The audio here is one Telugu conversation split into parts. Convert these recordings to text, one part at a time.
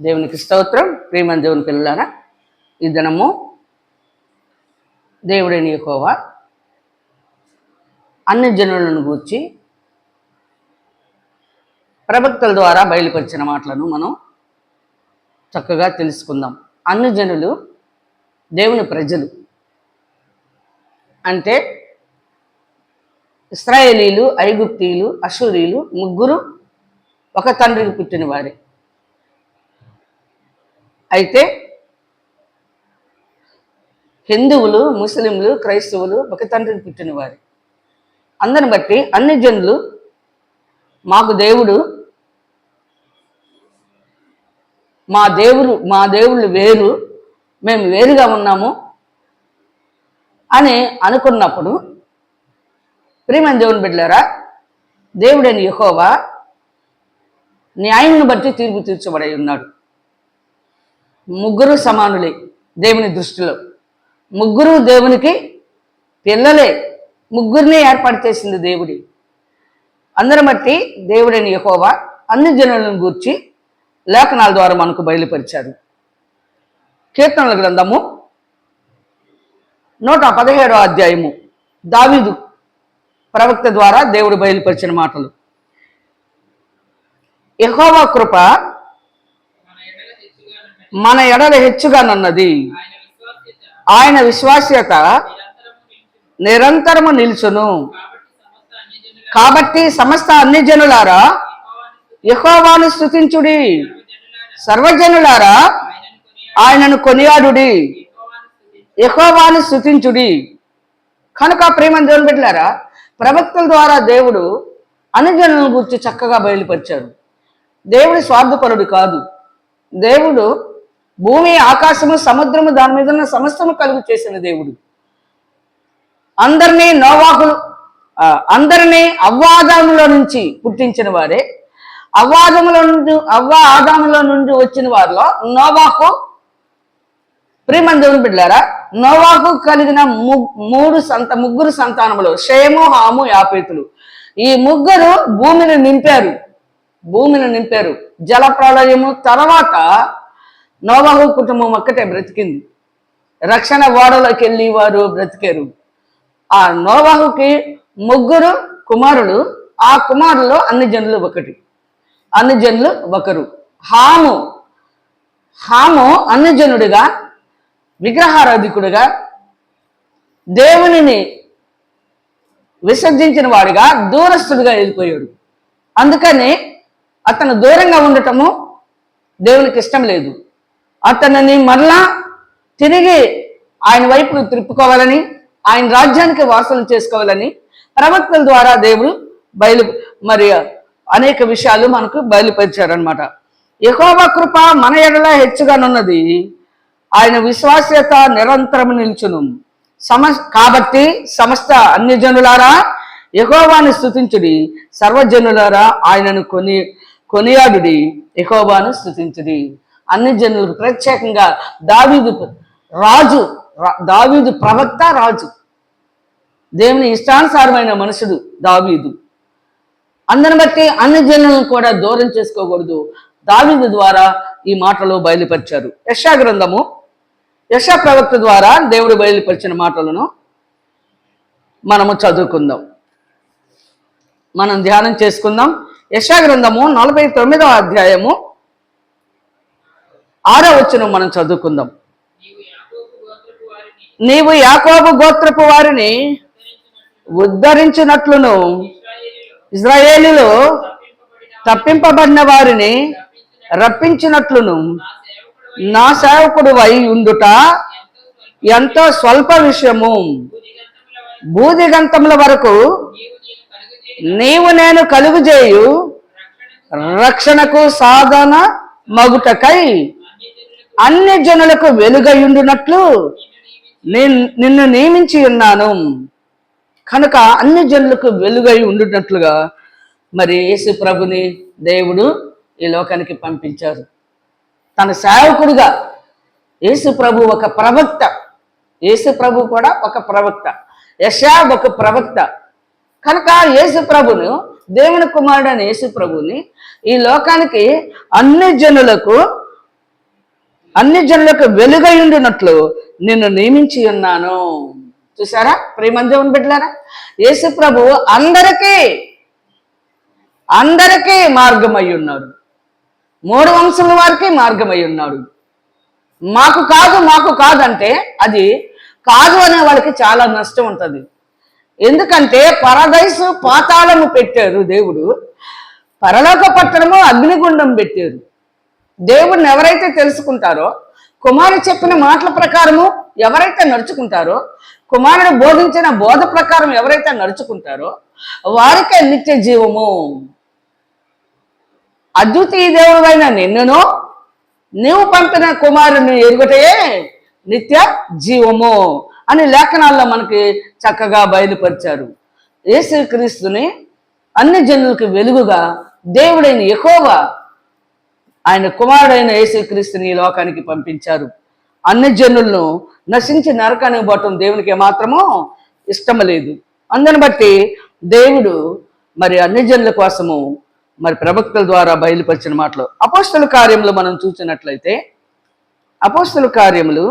దేవునికి స్తోత్రం ప్రేమ దేవుని పిల్లలారా ఈ దినము దేవుడైన యెహోవా అన్ని జనులను గూర్చి ప్రవక్తల ద్వారా బయలుపరిచిన మాటలను మనం చక్కగా తెలుసుకుందాం. అన్ని జనులు దేవుని ప్రజలు. అంటే ఇస్రాయేలీలు ఐగుప్తీయులు అసూరీలు ముగ్గురు ఒక తండ్రికి పుట్టిన వారే అయితే హిందువులు ముస్లింలు క్రైస్తవులు ఒక తండ్రికి పుట్టిన వారే అందరిని బట్టి అన్ని జనులు మాకు దేవుడు మా దేవుడు మా దేవుళ్ళు వేరు మేము వేరుగా ఉన్నాము అని అనుకున్నప్పుడు ప్రియమైన దేవుని బిడ్డలారా దేవుడైన యహోవా న్యాయంను బట్టి తీర్పు తీర్చబడి ఉన్నాడు. ముగ్గురు సమానులే దేవుని దృష్టిలో. ముగ్గురు దేవునికి పిల్లలే. ముగ్గురిని ఏర్పాటు చేసింది దేవుడి. అందరి బట్టి దేవుడైన యహోవా అన్ని జనులను గూర్చి లేఖనాల ద్వారా మనకు బయలుపరిచారు కీర్తనల గ్రంథము నూట పదిహేడో అధ్యాయము. దావీదు ప్రవక్త ద్వారా దేవుడు బయలుపరిచిన మాటలు. యహోవా కృప మన ఎడల హెచ్చుగానున్నది. ఆయన విశ్వాస్యత నిరంతరము నిలుచును. కాబట్టి సమస్త అన్ని జనులారా యహోవాను స్థుతించుడి సర్వజనులారా ఆయనను కొనియాడుడి. యహోవాను స్థుతించుడి కనుక ప్రేమ దేవుని పెట్టారా ప్రవక్తల ద్వారా దేవుడు అనుజనులను గురించి చక్కగా బయలుపరిచాడు. దేవుడి స్వార్థపరుడు కాదు. దేవుడు భూమి ఆకాశము సముద్రము దాని మీద ఉన్న సమస్తము కలుగు చేసిన దేవుడు. అందరినీ నోవాహులు అందరినీ అవ్వాదములో నుంచి పుట్టించిన వారే. అవ్వాదములో నుండి అవ్వ ఆదాములో నుండి వచ్చిన వారిలో నోవాహు ప్రియమని దేవుని బిడ్డారా నోవాకు కలిగిన మూడు సంత ముగ్గురు సంతానములు షేము హాము యాపేతులు. ఈ ముగ్గురు భూమిని నింపారు. భూమిని నింపారు. జల ప్రళయము తర్వాత నోవాహు కుటుంబం ఒక్కటే బ్రతికింది. రక్షణ ఓడలోకి వెళ్ళి వారు బ్రతికారు. ఆ నోవాహుకి ముగ్గురు కుమారుడు ఆ కుమారులో అన్ని జనులు ఒకటి. అన్ని జనులు ఒకరు. హాము హాము అన్ని జనుడిగా విగ్రహారాధికుడిగా దేవునిని విసర్జించిన వాడిగా దూరస్తుడిగా వెళ్ళిపోయాడు. అందుకని అతను దూరంగా ఉండటము దేవునికి ఇష్టం లేదు. అతనిని మరలా తిరిగి ఆయన వైపు తిప్పుకోవాలని ఆయన రాజ్యానికి వాసులు చేసుకోవాలని ప్రవక్తల ద్వారా దేవుడు బయలు మరి అనేక విషయాలు మనకు బయలుపరిచారనమాట యెహోవా కృప మన ఎడల హెచ్చుగానున్నది. ఆయన విశ్వాస్యత నిరంతరం నిల్చును. సమ కాబట్టి సమస్త అన్ని జనులారా యెహోవాను స్థుతించుడి సర్వజనులారా ఆయనను కొని కొనియాడుడి. యహోవాను స్థుతించుడి అన్ని జనులకు ప్రత్యేకంగా దావీదు రాజు దావీదు ప్రవక్త రాజు. దేవుని ఇష్టానుసారమైన మనుషుడు దావీదు. అందరిని బట్టి అన్ని జనులను కూడా దూరం చేసుకోకూడదు. దావీదు ద్వారా ఈ మాటలు బయలుపరిచారు. యశా గ్రంథము యశా ప్రవక్త ద్వారా దేవుడు బయలుపరిచిన మాటలను మనము చదువుకుందాం. మనం ధ్యానం చేసుకుందాం. యశా గ్రంథము నలభై తొమ్మిదవ అధ్యాయము ఆరో వచ్చిన మనం చదువుకుందాం. నీవు యాకోబు గోత్రపు వారిని ఉద్ధరించినట్లును ఇజ్రాయేలీలో తప్పింపబడిన వారిని రప్పించినట్లును నా సేవకుడు వై ఉండుట ఎంతో స్వల్ప విషయము. భూదిగంతముల వరకు నీవు నేను కలుగుజేయు రక్షణకు సాధన మగుటకై అన్ని జనులకు వెలుగయుండునట్లు నేను నిన్ను నియమించి ఉన్నాను. కనుక అన్ని జనులకు వెలుగై ఉండునట్లుగా మరి యేసు ప్రభుని దేవుడు ఈ లోకానికి పంపించారు. తన సేవకుడుగా యేసు ప్రభు ఒక ప్రవక్త. యేసు ప్రభు కూడా ఒక ప్రవక్త. యశా ఒక ప్రవక్త. కనుక యేసు ప్రభును దేవుని కుమారుడు అనే యేసు ప్రభుని ఈ లోకానికి అన్ని జనులకు అన్ని జనులకు వెలుగై ఉండినట్లు నిన్ను నియమించి ఉన్నాను. చూసారా ప్రేమందేవుని బిడ్డలారా? యేసు ప్రభు అందరికీ అందరికీ మార్గమై ఉన్నాడు. మూడు వంశముల వారికి మార్గమై ఉన్నాడు. మాకు కాదు మాకు కాదంటే అది కాదు అనే వాళ్ళకి చాలా నష్టం ఉంటుంది. ఎందుకంటే పరదైసు పాతాళము పెట్టారు దేవుడు. పరలోక పట్టణము అగ్నిగుండం పెట్టారు. దేవుడిని ఎవరైతే తెలుసుకుంటారో కుమారుడు చెప్పిన మాటల ప్రకారము ఎవరైతే నడుచుకుంటారో కుమారుడు బోధించిన బోధ ప్రకారం ఎవరైతే నడుచుకుంటారో వారికే నిత్య జీవము. అద్వితీయ దేవుడైన నిన్నును నీవు పంపిన కుమారుని ఎరుగుటయే నిత్య జీవము అని లేఖనాల్లో మనకి చక్కగా బయలుపరిచారు. యేసుక్రీస్తుని అన్ని జనులకు వెలుగుగా దేవుడైన ఎక్కువగా ఆయన కుమారుడైన యేసుక్రీస్తుని ఈ లోకానికి పంపించారు. అన్ని జనులను నశించి నరకానికి పోవటం దేవునికి మాత్రమో ఇష్టం లేదు. అందుని బట్టి దేవుడు మరి అన్ని జనుల కోసము మరి ప్రవక్తల ద్వారా బయలుపరిచిన మాటలు. అపోస్తుల కార్యములు మనం చూసినట్లయితే అపోస్తుల కార్యములు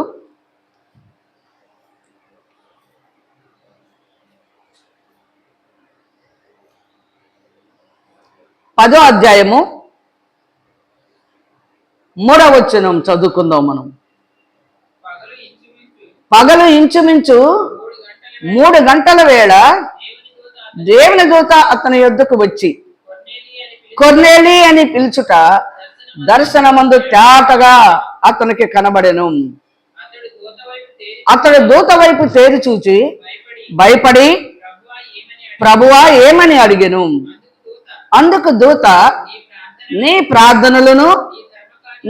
పదో అధ్యాయము మూడవచనం చదువుకుందాం మనం. పగలు ఇంచుమించు మూడు గంటల వేళ దేవుని దూత అతని యొద్దకు వచ్చి కొర్నేలి అని పిలుచుట దర్శనమందు తేటగా అతనికి కనబడెను. అతడు దూత వైపు తేరి చూచి భయపడి ప్రభువా ఏమని అడిగెను? అందుకు దూత నీ ప్రార్థనలను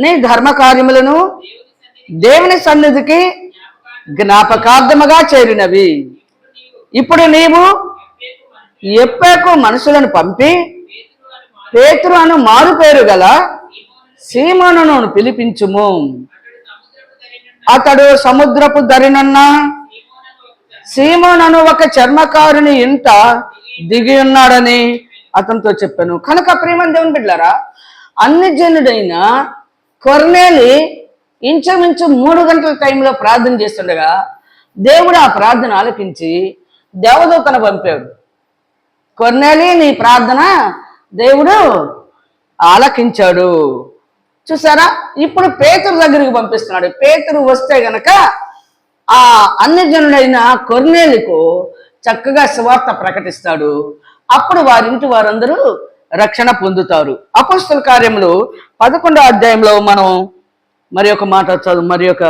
నీ ధర్మ కార్యములను ధర్మకార్యములను దేవుని సన్నిధికి జ్ఞాపకార్థముగా చేరినవి. ఇప్పుడు నీవు ఎప్పకు మనుషులను పంపి పేతురు అను మారు పేరు గల సీమను పిలిపించుము. అతడు సముద్రపు దరినున్న దరినన్న సీమోనను ఒక చర్మకారుని ఇంట దిగి ఉన్నాడని అతనితో చెప్పాను. కనుక ప్రేమని దేవుని బిడ్డారా అన్ని జనుడైన కొర్నేలి ఇంచుమించు మూడు గంటల టైంలో ప్రార్థన చేస్తుండగా దేవుడు ఆ ప్రార్థన ఆలకించి దేవదూతను పంపాడు. కొర్నేలి నీ ప్రార్థన దేవుడు ఆలకించాడు. చూసారా? ఇప్పుడు పేతురు దగ్గరికి పంపిస్తున్నాడు. పేతురు వస్తే గనక ఆ అన్యజనుడైన కొర్నేలికు చక్కగా సువార్త ప్రకటిస్తాడు. అప్పుడు వారింటి వారందరూ రక్షణ పొందుతారు. అపస్తుల కార్యములు పదకొండో అధ్యాయంలో మనం మరి ఒక మాట చదువు మరి ఒక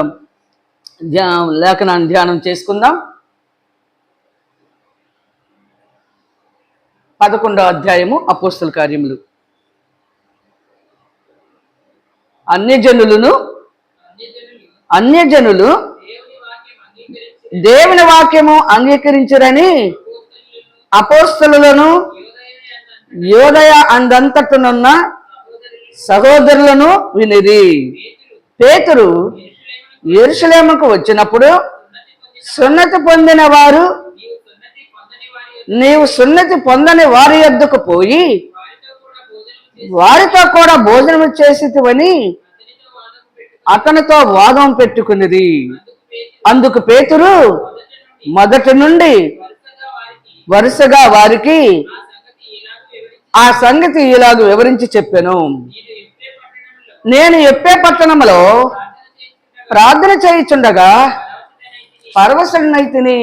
ధ్యా లేఖనాన్ని ధ్యానం చేసుకుందాం. పదకొండో అధ్యాయము అపోస్తుల కార్యములు. అన్యజనులను అన్యజనులు దేవుని దేవుని వాక్యము అంగీకరించరని అపోస్తులను యోదయ అందంతటనున్న సహోదరులను వినిది పేతురు ఎరుసలేముకు వచ్చినప్పుడు సున్నతి పొందిన వారు నీవు సున్నతి పొందని వారి యొద్దకు పోయి వారితో కూడా భోజనం చేసి అతనితో వాదం పెట్టు పెట్టుకున్నది అందుకు పేతురు మొదటి నుండి వరుసగా వారికి ఆ సంగతి ఇలాగ వివరించి చెప్పాను. నేను ఎప్పే పట్టణంలో ప్రార్థన ప్రార్థన చేయుచుండగా చేయుచుండగా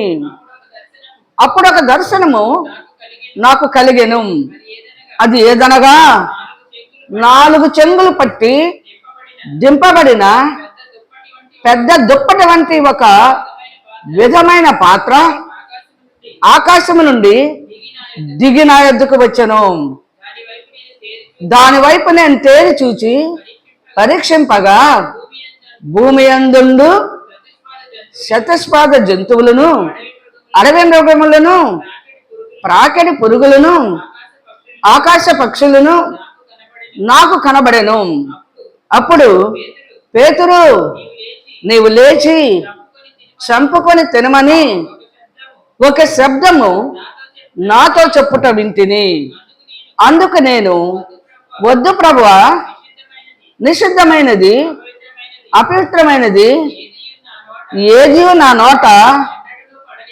అప్పుడు ఒక దర్శనము నాకు కలిగెను. అది ఏదనగా నాలుగు చెంగులు పట్టి దింపబడిన పెద్ద దుప్పటి వంటి ఒక విధమైన పాత్ర ఆకాశము నుండి దిగిన దిగి నా ఎద్దుకు వచ్చాను. దాని వైపు నేను తేరి చూచి పరీక్షింపగా భూమి అందుండు శతస్పాద జంతువులను అడవి మృగములను ప్రాకడి పురుగులను ఆకాశ పక్షులను నాకు కనబడెను. అప్పుడు పేతురు నీవు లేచి చంపుకొని తినమని ఒక శబ్దము నాతో చెప్పుట వింటిని. అందుకు నేను వద్దు ప్రభువా. నిషిద్ధమైనది. అపవిత్రమైనది. ఏదియు నా నోట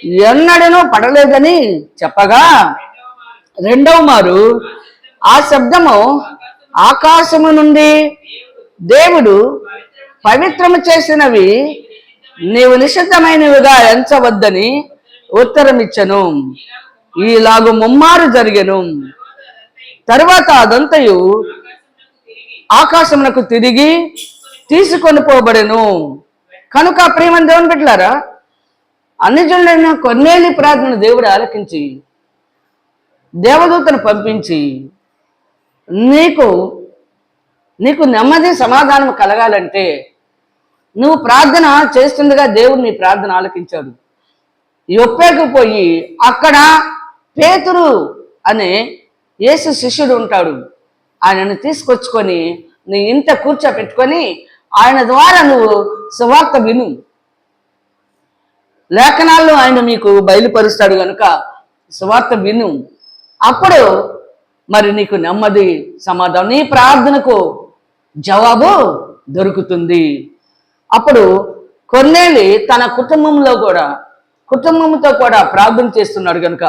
ఏది నా నోట ఎన్నడనూ పడలేదని చెప్పగా రెండవ మారు రెండవ మారు ఆ శబ్దము ఆకాశము నుండి దేవుడు పవిత్రము చేసినవి నీవు నిషిద్ధమైనవిగా ఎంచవద్దని ఉత్తరమిచ్చను. ఈలాగు ముమ్మారు జరిగెను. తర్వాత అదంతయు ఆకాశమునకు తిరిగి తీసుకొని పోబడెను. కనుక ప్రేమని దేవుని పెట్టారా అన్ని జనులైన కొన్నేళ్ళి ప్రార్థన దేవుడు ఆలకించి దేవదూతను పంపించి నీకు నీకు నెమ్మది సమాధానం కలగాలంటే నువ్వు ప్రార్థన చేస్తుండగా దేవుడు నీ ప్రార్థన ఆలకించాడు. ఒప్పేకపోయి పోయి అక్కడ పేతురు అనే యేసు శిష్యుడు ఉంటాడు. ఆయనను తీసుకొచ్చుకొని నీ ఇంట కూర్చోపెట్టుకొని ఆయన ద్వారా నువ్వు సువార్త విను. లేఖనాల్లో ఆయన మీకు బయలుపరుస్తాడు కనుక సువార్త విను. అప్పుడు మరి నీకు నెమ్మది సమాధానం నీ ప్రార్థనకు జవాబు దొరుకుతుంది. అప్పుడు కొన్నేళ్ళి తన కుటుంబంలో కూడా కుటుంబంతో కూడా ప్రార్థన చేస్తున్నాడు కనుక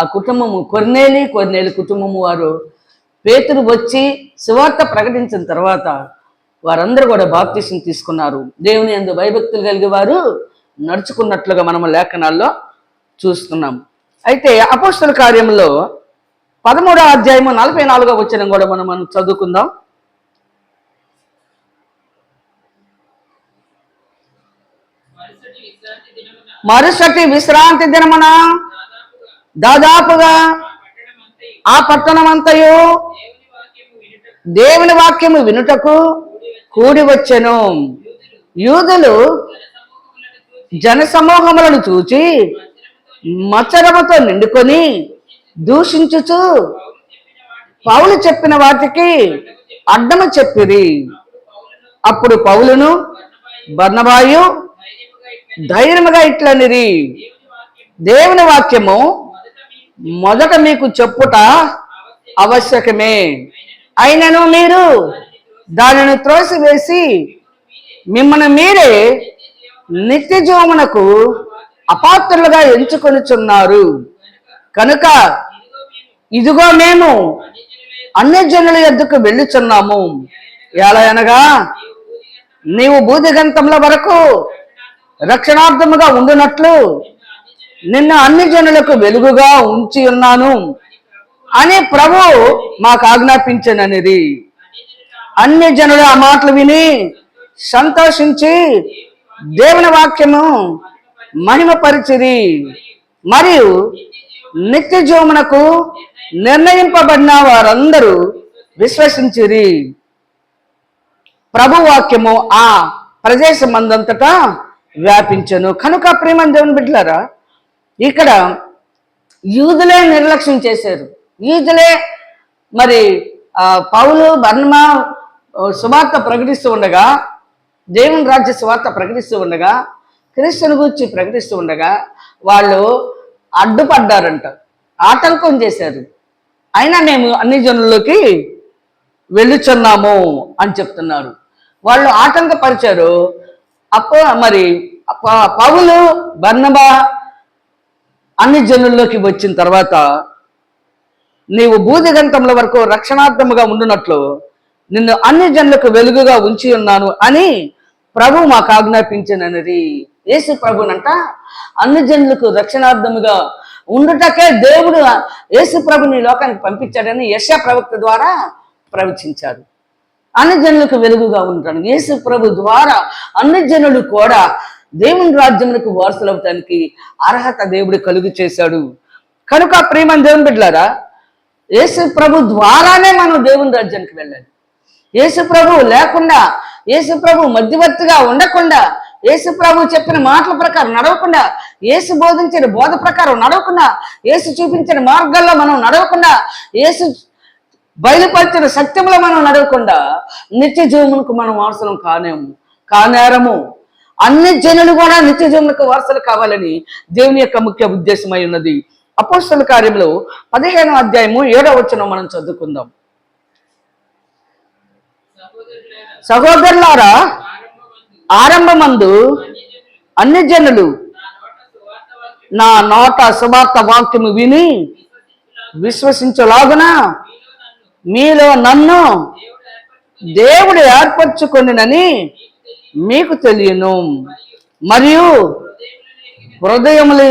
ఆ కుటుంబము కొర్నేలి కొర్నేలి కుటుంబము వారు పేతురు వచ్చి సువార్త ప్రకటించిన తర్వాత వారందరూ కూడా బాప్తీసం తీసుకున్నారు. దేవుని ఎందు భయభక్తులు కలిగి వారు నడుచుకున్నట్లుగా మనము లేఖనాల్లో చూస్తున్నాం. అయితే అపోస్తుల కార్యంలో పదమూడో అధ్యాయము నలభై నాలుగో వచ్చిన కూడా మనం మనం చదువుకుందాం. మరుసటి విశ్రాంతి మరుసటి విశ్రాంతి దినమున దాదాపుగా ఆ పట్టణం అంతయు దేవుని వాక్యము వినుటకు కూడి వచ్చెను. యూదులు జనసమూహములను జన సమూహములను చూచి మచ్చరముతో నిండుకొని దూషించుచు పౌలు చెప్పిన వాటికి అడ్డము చెప్పిరి. అప్పుడు పౌలును బర్ణబాయు ధైర్యముగా ఇట్లనిరి. దేవుని వాక్యము మొదట మీకు చెప్పుట ఆవశ్యకమే. అవశ్యకమే అయినను మీరు దానిని త్రోసివేసి మిమ్మల్ని మీరే నిత్య జీవమునకు అపాత్రులుగా ఎంచుకొనుచున్నారు. కనుక ఇదిగో మేము అన్ని జనుల ఎద్దుకు వెళ్ళుచున్నాము. ఎలా అనగా నీవు బూదిగంతముల వరకు రక్షణార్థముగా ఉండునట్లు నిన్ను అన్ని జనులకు వెలుగుగా ఉంచి ఉన్నాను అని ప్రభు మాకు ఆజ్ఞాపించననిది. అన్ని జనులు ఆ మాటలు విని సంతోషించి దేవుని వాక్యము మహిమపరిచిరి. మరియు నిత్య జీవమునకు నిర్ణయింపబడిన వారందరూ విశ్వసించిరి. ప్రభు వాక్యము ఆ ప్రదేశం అందంతటా వ్యాపించను. కనుక ప్రేమ దేవుని బిడ్డలారా ఇక్కడ యూదులే నిర్లక్ష్యం చేశారు. యూదులే మరి పౌలు బర్మ సువార్త ప్రకటిస్తూ ఉండగా దేవుని రాజ్య సువార్త ప్రకటిస్తూ ఉండగా క్రీస్తుని గురించి ప్రకటిస్తూ ఉండగా వాళ్ళు అడ్డుపడ్డారంట. ఆటంకం చేశారు. అయినా మేము అన్ని జనుల్లోకి వెళ్ళుచున్నాము అని చెప్తున్నారు. వాళ్ళు ఆటంకపరిచారు. అప్ప మరి ప- పౌలు బర్ణబా అన్ని జనుల్లోకి వచ్చిన తర్వాత నీవు బూదిగంతముల వరకు రక్షణార్థముగా ఉండునట్లు నిన్ను అన్ని జనులకు వెలుగుగా ఉంచి ఉన్నాను అని ప్రభు మాకు ఆజ్ఞాపించినది. యేసు ప్రభునంట అన్ని జనులకు రక్షణార్థముగా ఉండుటకే దేవుడు యేసు ప్రభుని లోకానికి పంపించాడని యశ ప్రవక్త ద్వారా ప్రవచించాడు. అన్ని జనులకు వెలుగుగా ఉంటాను యేసు ప్రభు ద్వారా అన్ని జనులు కూడా దేవుని రాజ్యమునకు వారసులవటానికి అర్హత దేవుడు కలుగు చేశాడు. కనుక ప్రేమ దేవుని బిడ్డలారా యేసు ప్రభు ద్వారానే మనం దేవుని రాజ్యానికి వెళ్ళాలి. యేసు ప్రభు లేకుండా యేసు ప్రభు మధ్యవర్తిగా ఉండకుండా యేసు ప్రభు చెప్పిన మాటల ప్రకారం నడవకుండా యేసు బోధించిన బోధ ప్రకారం నడవకుండా యేసు చూపించిన మార్గాల్లో మనం నడవకుండా యేసు బయలుపరిచిన సత్యంలో మనం నడవకుండా నిత్య జీవమునకు మనం వారసులం కానేము కానేరము. అన్ని జనులు కూడా నిత్య జీవమునకు వారసులు కావాలని దేవుని యొక్క ముఖ్య ఉద్దేశమై ఉన్నది. అపోస్తల కార్యంలో పదిహేను అధ్యాయము ఏడవ వచ్చిన మనం చదువుకుందాం. సహోదరులారా ఆరంభమందు అన్ని జనులు నా నోట సువార్త వాక్యము విని విశ్వసించలాగున? మీలో నన్ను దేవుడు ఏర్పరచుకొనినని మీకు తెలియను. మరియు హృదయముల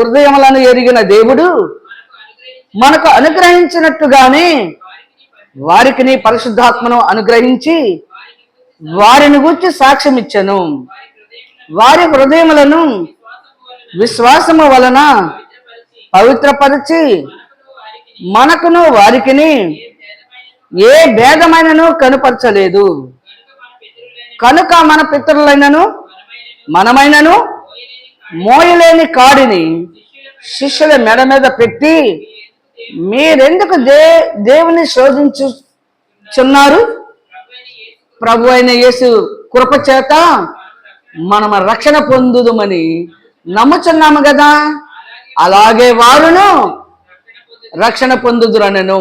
హృదయములను ఎరిగిన దేవుడు మనకు అనుగ్రహించినట్టుగానే వారికి నీ పరిశుద్ధాత్మను అనుగ్రహించి వారిని గురించి సాక్ష్యం ఇచ్చను వారి హృదయములను విశ్వాసము వలన పవిత్రపరిచి మనకును వారికిని ఏ భేదమైనను కనుపరచలేదు. కనుక మన పితరులైనను మనమైనను మోయలేని కాడిని శిష్యుల మెడ మీద పెట్టి మీరెందుకు దే దేవుని శోధించుచున్నారు? ప్రభు అయిన యేసు కృప చేత మనం రక్షణ పొందుదుమని నమ్ముచున్నాము కదా అలాగే వారును రక్షణ పొందుదురనను.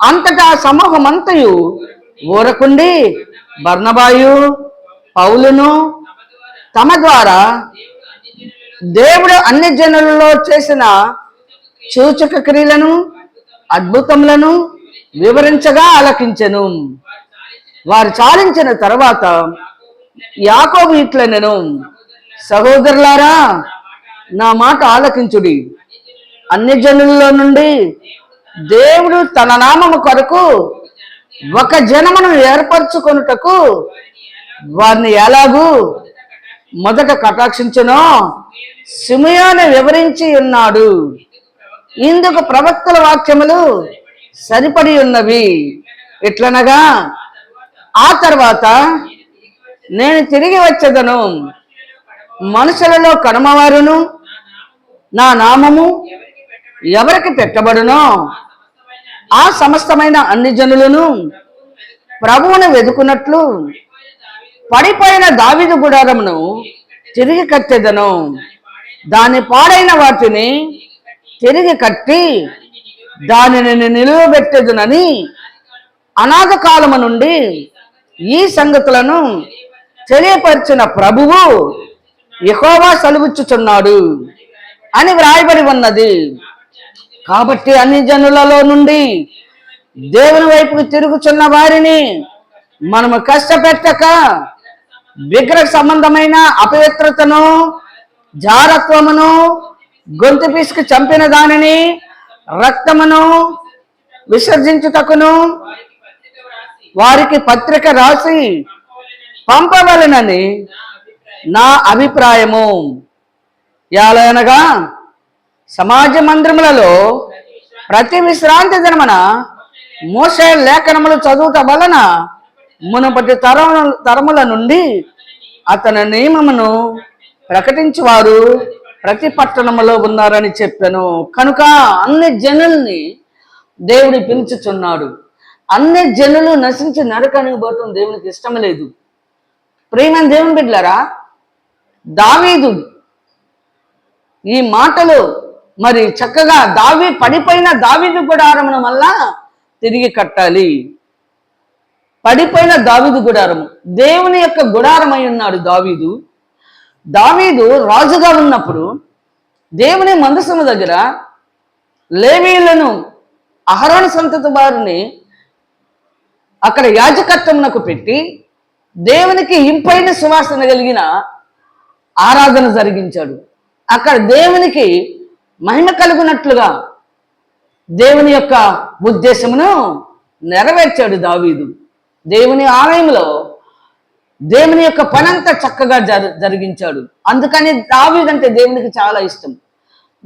అంతటా సమూహం అంతయు ఊరకుండి బర్ణబాయు పౌలును తమ ద్వారా దేవుడు అన్ని జనులలో చేసిన సూచక క్రియలను అద్భుతములను వివరించగా ఆలకించెను. వారు చాలించిన తర్వాత యాకోబు ఇట్లనెను సహోదరులారా నా మాట ఆలకించుడి. అన్ని జనుల్లో నుండి దేవుడు తన నామము కొరకు ఒక జనమును ఏర్పరచుకొనుటకు వారిని ఎలాగూ మొదట కటాక్షించునో సిమయోను వివరించి ఉన్నాడు. ఇందుకు ప్రవక్తల వాక్యములు సరిపడి ఉన్నవి. ఎట్లనగా ఆ తర్వాత నేను తిరిగి వచ్చేదను. మనుషులలో కడమవారును నా నామము ఎవరికి పెట్టబడునో ఆ సమస్తమైన అన్ని జనులను ప్రభువును వెతుకున్నట్లు పడిపోయిన దావిదు గుడారమును తిరిగి కట్టెదను. దాని పాడైన వాటిని తిరిగి కట్టి దానిని నిలువబెట్టెదనని అనాథ కాలము నుండి ఈ సంగతులను తెలియపరిచిన ప్రభువు యెహోవా సెలవిచ్చుచున్నాడు అని వ్రాయబడి ఉన్నది. కాబట్టి అన్ని జనులలో నుండి దేవుని వైపుకు తిరుగుచున్న వారిని మనము కష్టపెట్టక విగ్రహ సంబంధమైన అపవిత్రతను జారత్వమును గొంతు పిసుకు చంపిన దానిని రక్తమును విసర్జించుటకును వారికి పత్రిక రాసి పంపవలనని నా అభిప్రాయము. యాలనగా సమాజ మందిరములలో ప్రతి విశ్రాంతి దినమున మోసే లేఖనములు చదువుట వలన మునుపటి తరము తరముల నుండి అతని నియమమును ప్రకటించేవారు ప్రతి పట్టణములో ఉన్నారని చెప్పాను. కనుక అన్ని జనుల్ని దేవుడు పిలుచుచున్నాడు. అన్ని జనులు నశించి నరకానికి పోవటం దేవునికి ఇష్టం లేదు. ప్రేమ దేవుని బిడ్డలారా దావీదు ఈ మాటలు మరి చక్కగా దావి పడిపోయిన దావిదు గుడారమును వల్ల తిరిగి కట్టాలి. పడిపోయిన దావీదు గుడారము. దేవుని యొక్క గుడారమై ఉన్నాడు దావీదు. దావీదు రాజుగా ఉన్నప్పుడు దేవుని మందసము దగ్గర లేవీలను అహరోణ సంతతి వారిని అక్కడ యాజకత్వమునకు పెట్టి దేవునికి ఇంపైన సువాసన కలిగిన ఆరాధన జరిగించాడు. అక్కడ దేవునికి మహిమ కలుగునట్లుగా దేవుని యొక్క ఉద్దేశమును నెరవేర్చాడు దావీదు. దేవుని ఆలయంలో దేవుని యొక్క పనంతా చక్కగా జర జరిగించాడు. అందుకని దావీదంటే దేవునికి చాలా ఇష్టం.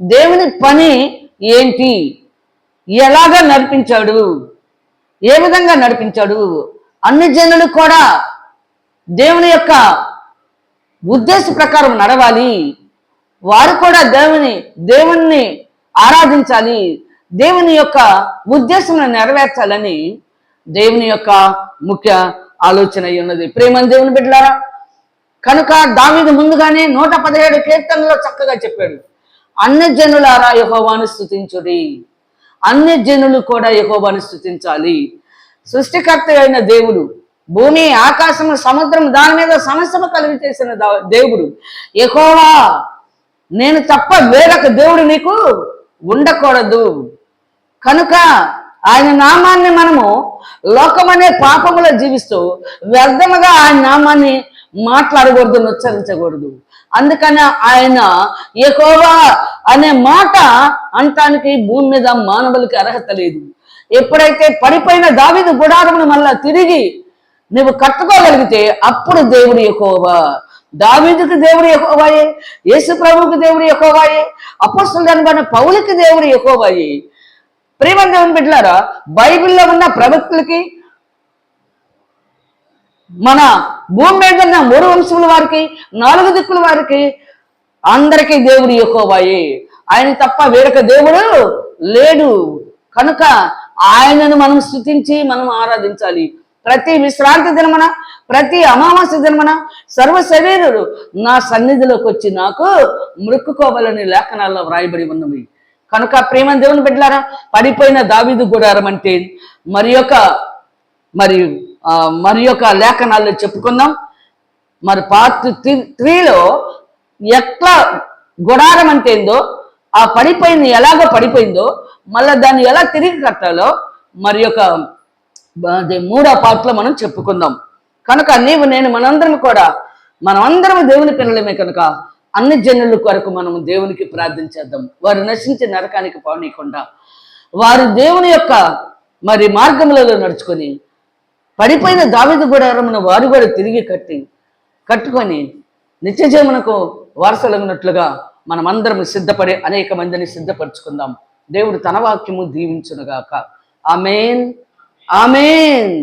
దేవుని పని ఏంటి? ఎలాగా నడిపించాడు? ఏ విధంగా నడిపించాడు? అన్ని జనులు కూడా దేవుని యొక్క ఉద్దేశ ప్రకారం నడవాలి. వారు కూడా దేవుని దేవుణ్ణి ఆరాధించాలి. దేవుని యొక్క ఉద్దేశం నెరవేర్చాలని దేవుని యొక్క ముఖ్య ఆలోచన అయి ఉన్నది. ప్రేమని దేవుని బిడ్డలారా కనుక దావీదు ముందుగానే నూట పదిహేడు కీర్తనలో చక్కగా చెప్పాడు. అన్ని జనులారా యహోవాను స్థుతించుడి అన్ని జనులు కూడా యహోవాను స్థుతించాలి సృష్టికర్త అయిన దేవుడు భూమి ఆకాశం సముద్రం దాని మీద సమస్యను కలిగి చేసిన దేవుడు యహోవా. నేను తప్ప వేరొక దేవుడు నీకు ఉండకూడదు. కనుక ఆయన నామాన్ని మనము లోకమనే పాపములో జీవిస్తూ వ్యర్థముగా ఆయన నామాన్ని మాట్లాడకూడదు ఉచ్చరించకూడదు. అందుకని ఆయన ఎకోవా అనే మాట అంటానికి భూమి మీద మానవులకి అర్హత లేదు. ఎప్పుడైతే పడిపోయిన దావిదు గుడారమును మళ్ళా తిరిగి నువ్వు కట్టుకోగలిగితే అప్పుడు దేవుడు ఎక్కువవా దావీదుకు దేవుడు ఎక్కువయే యేసు ప్రభువుకి దేవుడు ఎక్కువయే అపస్తులు కనబడిన పౌలకి దేవుడు ఎక్కువబాయి ప్రేమ దేవుని బిడ్డలారా బైబిల్లో ఉన్న ప్రవక్తులకి మన భూమి మీద ఉన్న మూడు వంశముల వారికి నాలుగు దిక్కుల వారికి అందరికీ దేవుడు ఎక్కువయే ఆయన తప్ప వేరొక దేవుడు లేడు. కనుక ఆయనను మనం స్థుతించి మనం ఆరాధించాలి. ప్రతి విశ్రాంతి దినమన ప్రతి అమావాస్య దినమన సర్వ శరీరుడు నా సన్నిధిలోకి వచ్చి నాకు మృక్కుకోవాలని లేఖనాల్లో వ్రాయబడి ఉన్నవి కనుక ప్రేమ దేవుని బిడ్డలారా పడిపోయిన దావీదు గుడారం అంటే మరి యొక్క మరి మరి యొక్క లేఖనాల్లో చెప్పుకుందాం. మరి పార్ట్ త్రీలో ఎట్లా గుడారం అంటే ఏందో ఆ పడిపోయింది ఎలాగో పడిపోయిందో మళ్ళీ దాన్ని ఎలా తిరిగి కట్టాలో మరి యొక్క అది మూడో పార్ట్లో మనం చెప్పుకుందాం. కనుక నీవు నేను మనందరం కూడా మనమందరం దేవుని పిల్లలమే కనుక అన్ని జనుల కొరకు మనం దేవునికి ప్రార్థించేద్దాం వారు నశించే నరకానికి పోనీయకుండా వారు దేవుని యొక్క మరి మార్గములలో నడుచుకొని పడిపోయిన దావిదు గుడారమును వారు కూడా తిరిగి కట్టి కట్టుకొని నిత్యజీవనకు వారసలగినట్లుగా మనమందరం సిద్ధపడే అనేక మందిని సిద్ధపరచుకుందాం. దేవుడు తన వాక్యము దీవించునుగాక. ఆమెన్. ఆమెన్